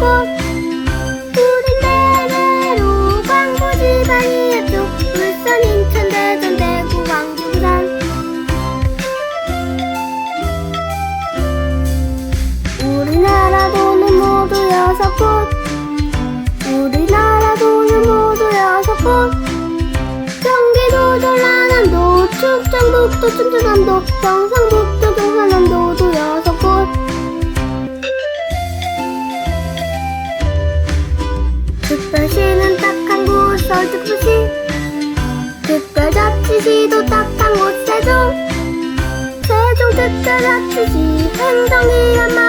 꽃 푸른 대나로 광고 지방이 쪽 울산 인천 대전 대구 광주 부산. 우리나라 도는 모두 여섯 곳. 우리나라 도는 모두 여섯 곳. 경기도 전라남도 충청북도 춘천남도 경상북도 특별시는 딱한곳 서울특별시 특별자치시도 딱한 곳 세종 세종 특별자치시 행정기관 많